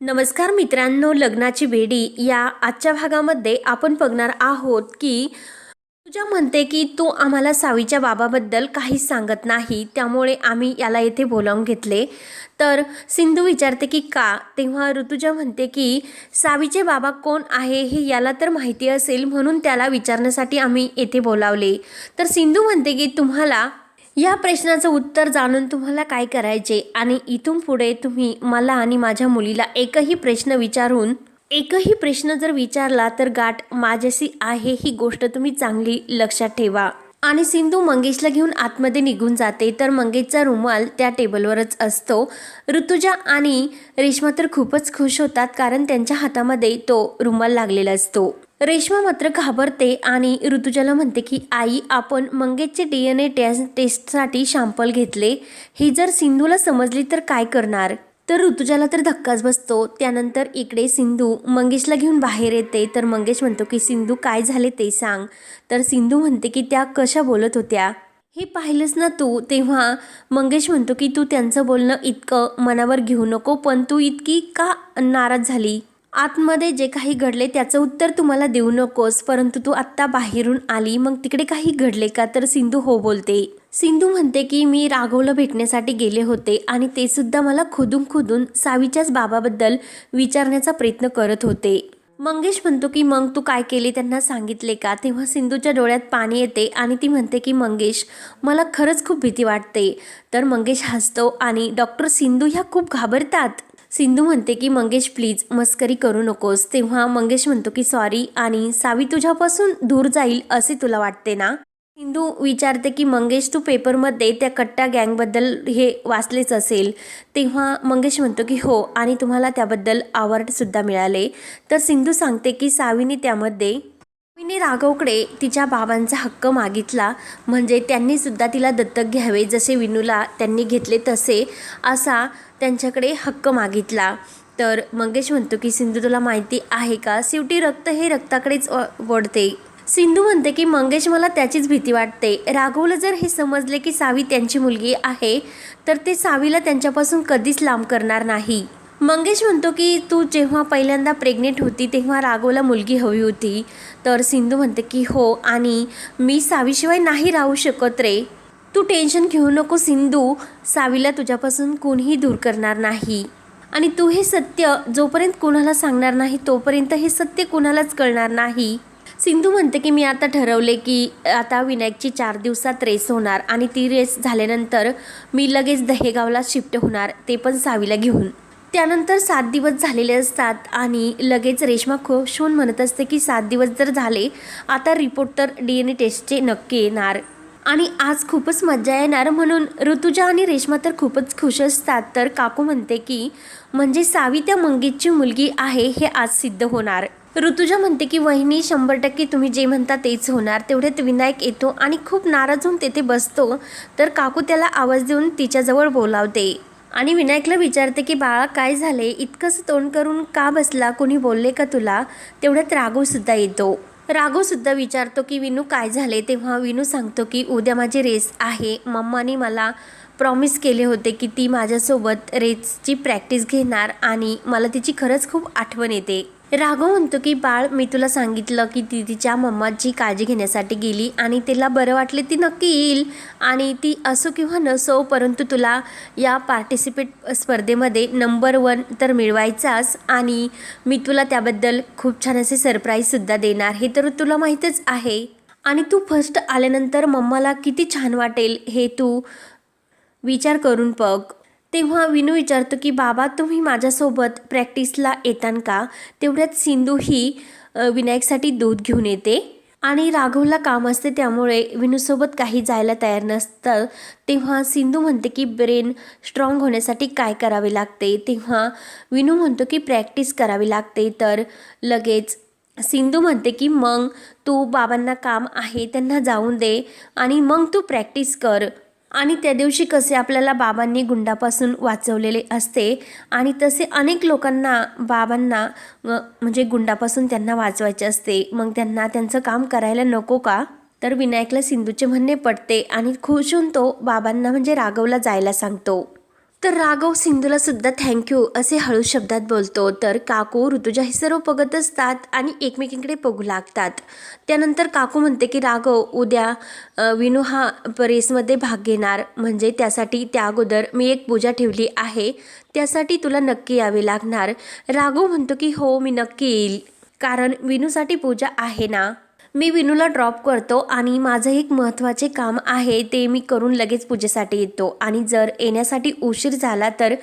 नमस्कार मित्रांनो लग्नाची बेडी या आजच्या भागामध्ये आपण बघणार आहोत की तुझ्या म्हणते की तू आम्हाला सावीच्या बाबाबद्दल काहीच सांगत नाही त्यामुळे आम्ही याला येथे बोलावून घेतले. तर सिंधू विचारते की का? तेव्हा ऋतुजा म्हणते की सावीचे बाबा कोण आहे हे याला तर माहिती असेल म्हणून त्याला विचारण्यासाठी आम्ही येथे बोलावले. तर सिंधू म्हणते की तुम्हाला या प्रश्नाचं उत्तर जाणून तुम्हाला काय करायचे? आणि इथून पुढे तुम्ही मला आणि माझ्या मुलीला एकही प्रश्न विचारून एकही प्रश्न जर विचारला तर गाठ माझ्याशी आहे ही गोष्ट तुम्ही चांगली लक्षात ठेवा. आणि सिंधू मंगेशला घेऊन आतमध्ये निघून जाते. तर मंगेशचा रुमाल त्या टेबलवरच असतो. ऋतुजा आणि रेश्मा तर खूपच खुश होतात कारण त्यांच्या हातामध्ये तो रुमाल लागलेला असतो. रेश्मा मात्र घाबरते आणि ऋतुजाला म्हणते की आई आपण मंगेशचे डी एन ए टेस्ट टेस्टसाठी शॅम्पल घेतले. हे जर सिंधूला समजली तर काय करणार? तर ऋतुजाला तर धक्काच बसतो. त्यानंतर इकडे सिंधू मंगेशला घेऊन बाहेर येते. तर मंगेश म्हणतो की सिंधू काय झाले ते सांग. तर सिंधू म्हणते की त्या कशा बोलत होत्या? हे पाहिलंच ना तू तेव्हा मंगेश म्हणतो की तू त्यांचं बोलणं इतकं मनावर घेऊ नको पण तू इतकी का नाराज झाली? आतमध्ये जे काही घडले त्याचं उत्तर तुम्हाला देऊ नकोस परंतु तू आत्ता बाहेरून आली मग तिकडे काही घडले का? तर सिंधू हो बोलते. सिंधू म्हणते की मी राघवला भेटण्यासाठी गेले होते आणि ते सुद्धा मला खुदून खुदून सावीच्याच बाबाबद्दल विचारण्याचा प्रयत्न करत होते. मंगेश म्हणतो की मग तू काय केले? त्यांना सांगितले का? तेव्हा सिंधूच्या डोळ्यात पाणी येते आणि ती म्हणते की मंगेश मला खरंच खूप भीती वाटते. तर मंगेश हसतो आणि डॉक्टर सिंधू ह्या खूप घाबरतात. सिंधू म्हणते की मंगेश प्लीज मस्करी करू नकोस. तेव्हा मंगेश म्हणतो की सॉरी आणि सावी तुझ्यापासून दूर जाईल असे तुला वाटते ना? सिंधू विचारते की मंगेश तू पेपरमध्ये त्या कट्टा गँगबद्दल हे वाचलेच असेल. तेव्हा मंगेश म्हणतो की हो आणि तुम्हाला त्याबद्दल अवॉर्डसुद्धा मिळाले. तर सिंधू सांगते की सावीने त्यामध्ये सावीने राघवकडे तिच्या बाबांचा हक्क मागितला. म्हणजे त्यांनीसुद्धा तिला दत्तक घ्यावे जसे विनूला त्यांनी घेतले तसे असा त्यांच्याकडे हक्क मागितला. तर मंगेश म्हणतो की सिंधू तुला माहिती आहे का? शेवटी रक्त हे रक्ताकडेच वडते सिंधू म्हणते की मंगेश मला त्याचीच भीती वाटते. राघवला जर हे समजले की सावी त्यांची मुलगी आहे तर ते सावीला त्यांच्यापासून कधीच लांब करणार नाही. मंगेश म्हणतो की तू जेव्हा पहिल्यांदा प्रेग्नेंट होती तेव्हा राघवला मुलगी हवी होती. तर सिंधू म्हणते की हो आणि मी सावीशिवाय नाही राहू शकत रे. तू टेन्शन घेऊ नको सिंधू. सावीला तुझ्यापासून कोणीही दूर करणार नाही. आणि तू हे सत्य जोपर्यंत कुणाला सांगणार नाही तोपर्यंत हे सत्य कुणालाच कळणार नाही. सिंधू म्हणते की मी आता ठरवले की आता विनायकची चार दिवसात रेस होणार आणि ती रेस झाल्यानंतर मी लगेच दहेगावला शिफ्ट होणार ते पण सावीला घेऊन. त्यानंतर सात दिवस झालेले असतात आणि लगेच रेश्मा खुश होऊन म्हणत असते की सात दिवस जर झाले आता रिपोर्ट तर डी एन ए टेस्टचे नक्की येणार. आणि आज खूपच मजा येणार म्हणून ऋतुजा आणि रेश्मा तर खूपच खुश असतात. तर काकू म्हणते की म्हणजे सावी त्या मंगेशची मुलगी आहे हे आज सिद्ध होणार. ऋतुजा म्हणते की वहिनी शंभर टक्के तुम्ही जे म्हणता तेच होणार. तेवढ्यात विनायक येतो आणि खूप नाराज होऊन तेथे बसतो. तर काकू त्याला आवाज देऊन तिच्याजवळ बोलावते. आणि विनायकला विचारते की बाळा काय झाले इतकंच तोंड करून का बसला? कोणी बोलले का तुला? तेवढ्यात राघवसुद्धा येतो. राघवसुद्धा विचारतो की विनू काय झाले तेव्हा विनू सांगतो की उद्या माझी रेस आहे. मम्माने मला प्रॉमिस केले होते की ती माझ्यासोबत रेसची प्रॅक्टिस घेणार आणि मला तिची खरंच खूप आठवण येते. राघव म्हणतो की बाळ मी तुला सांगितलं की ती तिच्या मम्माची काळजी घेण्यासाठी गेली आणि तिला बरं वाटले ती नक्की येईल आणि ती असो किंवा नसो परंतु तुला या पार्टिसिपेट स्पर्धेमध्ये नंबर वन तर मिळवायचाच आणि मी तुला त्याबद्दल खूप छान असे सरप्राईजसुद्धा देणार. हे तर तुला माहीतच आहे. आणि तू फर्स्ट आल्यानंतर मम्माला किती छान वाटेल हे तू विचार करून बघ. तेव्हा विनू विचारतो की बाबा तुम्ही माझ्यासोबत प्रॅक्टिसला येतान का? तेवढ्यात सिंधू ही विनायकसाठी दूध घेऊन येते. आणि राघवला काम असते त्यामुळे विनूसोबत काही जायला तयार नसतं. तेव्हा सिंधू म्हणते की ब्रेन स्ट्रॉंग होण्यासाठी काय करावे लागते? तेव्हा विनू म्हणतो की प्रॅक्टिस करावी लागते. तर लगेच सिंधू म्हणते की मग तू बाबांना काम आहे त्यांना जाऊन दे आणि मग तू प्रॅक्टिस कर. आणि त्या दिवशी कसे आपल्याला बाबांनी गुंडापासून वाचवलेले असते आणि तसे अनेक लोकांना बाबांना म्हणजे गुंडापासून त्यांना वाचवायचे असते. मग त्यांना त्यांचं काम करायला नको का? तर विनायकला सिंधूचे म्हणणे पडते आणि खुश होऊन तो बाबांना म्हणजे रागवला जायला सांगतो. तर राघव सिंधूला सुद्धा थँक्यू असे हळू शब्दात बोलतो. तर काकू ऋतुजा हे सर्व बघत असतात आणि एकमेकींकडे बघू लागतात. त्यानंतर काकू म्हणते की राघव उद्या विनू हा रेसमध्ये भाग घेणार. म्हणजे त्यासाठी त्या अगोदर मी एक पूजा ठेवली आहे. त्यासाठी तुला नक्की यावे लागणार. राघव म्हणतो की हो मी नक्की येईल. कारण विनूसाठी पूजा आहे ना? मी विनूला ड्रॉप करतो आणि माझं एक महत्त्वाचे काम आहे ते मी करून लगेच पूजेसाठी येतो. आणि जर येण्यासाठी उशीर झाला तर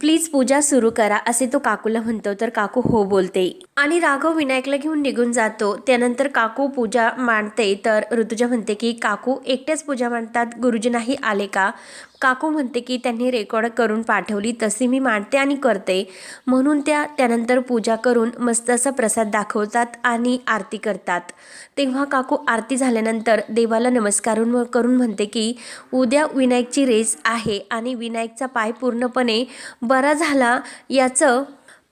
प्लीज पूजा सुरू करा असे तो काकूला म्हणतो. तर काकू हो बोलते. आणि राघव विनायकला घेऊन निघून जातो. त्यानंतर काकू पूजा मांडते. तर ऋतुजा म्हणते की काकू एकट्याच पूजा मांडतात? गुरुजी नाही आले का? काकू म्हणते की त्यांनी रेकॉर्ड करून पाठवली तशी मी मांडते आणि करते. म्हणून त्या त्यानंतर पूजा करून मस्त असा प्रसाद दाखवतात आणि आरती करतात. तेव्हा काकू आरती झाल्यानंतर देवाला नमस्कारून करून म्हणते की उद्या विनायकची रेस आहे आणि विनायकचा पाय पूर्णपणे बरा झाला याचं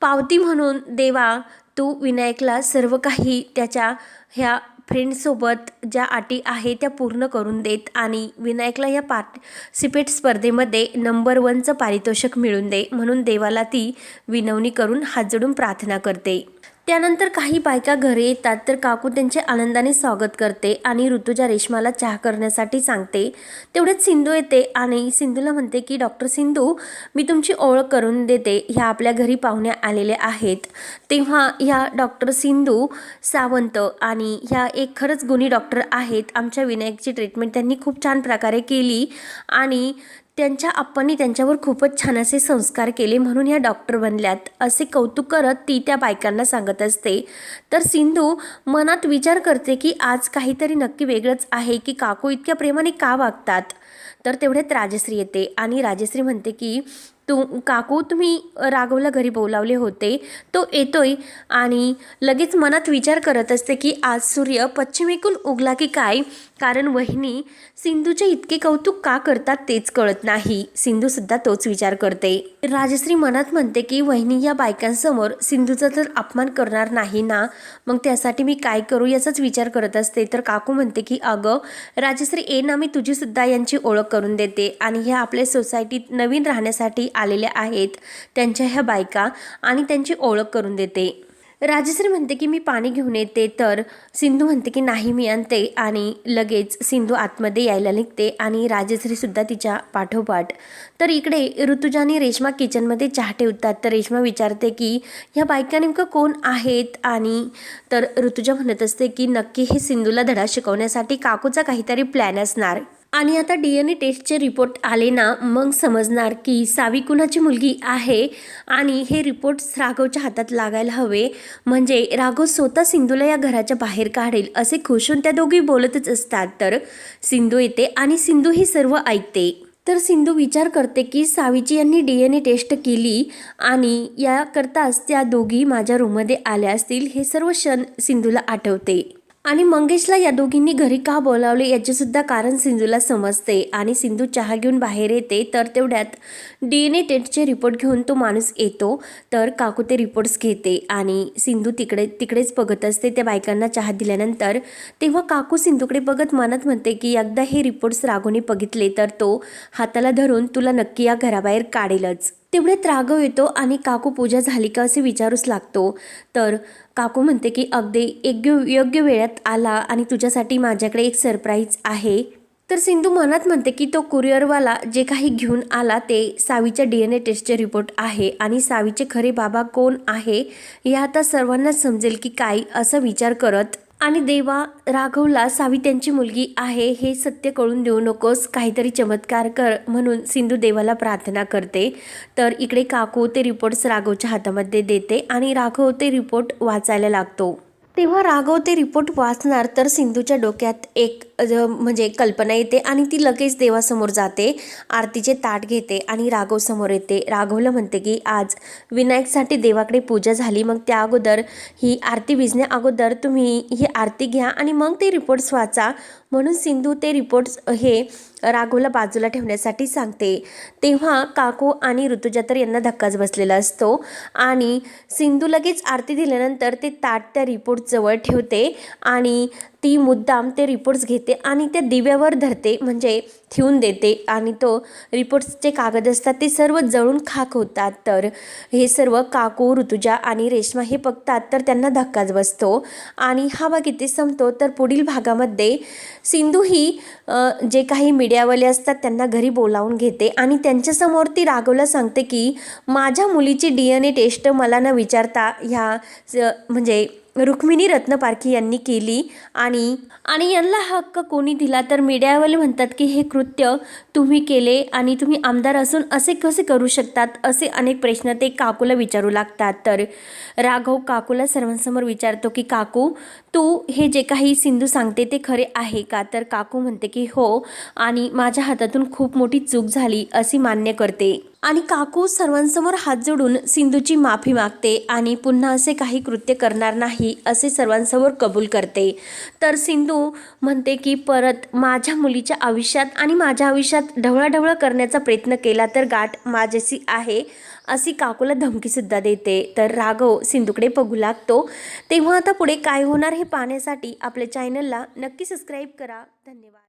पावती म्हणून देवा तू विनायकला सर्व काही त्याच्या ह्या फ्रेंडसोबत ज्या अटी आहे त्या पूर्ण करून देत आणि विनायकला या पार्टिसिपेट स्पर्धेमध्ये नंबर वनचं पारितोषिक मिळून दे म्हणून देवाला ती विनवणी करून हात जोडून प्रार्थना करते. त्यानंतर काही बायका घरी येतात. तर काकू त्यांचे आनंदाने स्वागत करते आणि ऋतुजा रेशमाला चहा करण्यासाठी सांगते. तेवढ्यात सिंधू येते आणि सिंधूला म्हणते की डॉक्टर सिंधू मी तुमची ओळख करून देते. ह्या आपल्या घरी पाहुण्या आलेल्या आहेत. तेव्हा ह्या डॉक्टर सिंधू सावंत आणि ह्या एक खरंच गुणी डॉक्टर आहेत. आमच्या विनायकची ट्रीटमेंट त्यांनी खूप छान प्रकारे केली आणि त्यांच्या आप्पांनी त्यांच्यावर खूपच छान असे संस्कार केले म्हणून ह्या डॉक्टर बनल्यात. असे कौतुक करत ती त्या बायकांना सांगत असते. तर सिंधू मनात विचार करते की आज काहीतरी नक्की वेगळंच आहे की काकू इतक्या प्रेमाने का वागतात? तर तेवढ्यात राजश्री येते आणि राजश्री म्हणते की तू काकू तुम्ही राघवला घरी बोलावले होते. तो येतोय आणि लगेच मनात विचार करत असते की आज सूर्य पश्चिमेकून उगला की काय? कारण वहिनी सिंधूचे इतके कौतुक का करतात तेच कळत नाही. सिंधू सुद्धा तोच विचार करते. राजश्री मनात म्हणते की वहिनी या बायकांसमोर सिंधूचा तर अपमान करणार नाही ना? मग त्यासाठी मी काय करू याचाच विचार करत असते. तर काकू म्हणते की अगं राजश्री ए ना मी तुझीसुद्धा यांची ओळख करून देते आणि ह्या आपल्या सोसायटीत नवीन राहण्यासाठी आलेल्या आहेत. त्यांच्या ह्या बायका आणि त्यांची ओळख करून देते. राजश्री म्हणते की मी पाणी घेऊन येते तर सिंधू म्हणते की नाही मी आणते. आणि लगेच सिंधू आतमध्ये यायला निघते आणि राजश्रीसुद्धा तिच्या पाठोपाठ. तर इकडे ऋतुजा आणि रेश्मा किचनमध्ये चहा ठेवतात. तर रेश्मा विचारते की ह्या बायका नेमकं कोण आहेत? आणि तर ऋतुजा म्हणत असते की नक्की हे सिंधूला धडा शिकवण्यासाठी काकूचा काहीतरी प्लॅन असणार. आणि आता डी एन ए टेस्टचे रिपोर्ट आले ना मग समजणार की सावी कुणाची मुलगी आहे आणि हे रिपोर्ट्स राघवच्या हातात लागायला हवे. म्हणजे राघव स्वतः सिंधूला या घराच्या बाहेर काढेल असे खुशून त्या दोघी बोलतच असतात. तर सिंधू येते आणि सिंधू ही सर्व ऐकते. तर सिंधू विचार करते की सावीची यांनी डी एन ए टेस्ट केली आणि याकरताच त्या दोघी माझ्या रूममध्ये आल्या असतील हे सर्व क्षण सिंधूला आठवते. आणि मंगेशला या दोघींनी घरी का बोलावले याचे सुद्धा कारण सिंधूला समजते. आणि सिंधू चहा घेऊन बाहेर येते तर तेवढ्यात डी एन ए टेस्टचे रिपोर्ट घेऊन तो माणूस येतो तर काकू ते रिपोर्ट्स घेते. आणि सिंधू तिकडे तिकडेच बघत असते त्या बायकांना चहा दिल्यानंतर. तेव्हा काकू सिंधूकडे बघत मानत म्हणते की एकदा हे रिपोर्ट्स राघोने बघितले तर तो हाताला धरून तुला नक्की या घराबाहेर काढेलच. तेवढ्यात राघव येतो आणि काकू पूजा झाली का असे विचारूच लागतो. तर काकू म्हणते की अगदी योग्य योग्य वेळात आला आणि तुझ्यासाठी माझ्याकडे एक सरप्राईज आहे. तर सिंधू मनात म्हणते की तो कुरिअरवाला जे काही घेऊन आला ते सावीच्या डी एन ए टेस्टचे रिपोर्ट आहे आणि सावीचे खरे बाबा कोण आहे हे आता सर्वांनाच समजेल की काय असा विचार करत आणि देवा राघवला सावी त्यांची मुलगी आहे हे सत्य कळून देऊ नकोस काहीतरी चमत्कार कर म्हणून सिंधू देवाला प्रार्थना करते. तर इकडे काकू ते रिपोर्ट्स राघवच्या हातामध्ये देते आणि राघव ते रिपोर्ट वाचायला लागतो. तेव्हा राघव ते रिपोर्ट वाचणार तर सिंधूच्या डोक्यात एक म्हणजे कल्पना येते आणि ती लगेच देवासमोर जाते आरतीचे ताट घेते आणि राघव समोर येते. राघवला म्हणते की आज विनायकसाठी देवाकडे पूजा झाली मग त्या अगोदर ही आरती विजण्या अगोदर तुम्ही ही आरती घ्या आणि मग ते रिपोर्ट्स वाचा. म्हणून सिंधू ते रिपोर्ट्स हे राघवला बाजूला ठेवण्यासाठी सांगते. तेव्हा काकू आणि ऋतुजा तर यांना धक्काच बसलेला असतो आणि सिंधू लगेच आरती दिल्यानंतर ते ताट त्या रिपोर्टजवळ ठेवते आणि ती मुद्दाम ते रिपोर्ट्स घेते आणि त्या दिव्यावर धरते म्हणजे ठेवून देते. आणि तो रिपोर्ट्सचे कागद असतात ते सर्व जळून खाक होतात. तर हे सर्व काकू ऋतुजा आणि रेश्मा हे बघतात तर त्यांना धक्काच बसतो. आणि हा भाग इथे संपतो. तर पुढील भागामध्ये सिंधू ही जे काही मीडियावाले असतात त्यांना घरी बोलावून घेते. आणि त्यांच्यासमोर ती राघवला सांगते की माझ्या मुलीची डी एन ए टेस्ट मला न विचारता ह्या म्हणजे रुक्मिणी रत्नपारखी यांनी केली आणि आणि यांना हक्क कोणी दिला तर मीडियावाले म्हणतात की हे कृत्य तुम्ही केले आणि तुम्ही आमदार असून असे कसे करू शकतात? असे अनेक प्रश्न ते काकूला विचारू लागतात. तर राघव काकूला सर्वांसमोर विचारतो की काकू तू हे जे काही सिंधू सांगते ते खरे आहे का? तर काकू म्हणते की हो आणि माझ्या हातातून खूप मोठी चूक झाली अशी मान्य करते. आणि काकू सर्वांसमोर हात जोडून सिंधूची माफी मागते आणि पुन्हा असे काही कृत्य करणार नाही असे सर्वांसमोर कबूल करते. तर सिंधू म्हणते की परत माझ्या मुलीच्या आयुष्यात आणि माझ्या आयुष्यात ढवळाढवळ करण्याचा प्रयत्न केला तर गाठ माझ्याशी आहे अशी काकूला धमकीसुद्धा देते. तर राघव सिंधूकडे बघू लागतो. तेव्हा आता पुढे काय होणार हे पाहण्यासाठी आपल्या चॅनलला नक्की सबस्क्राईब करा. धन्यवाद.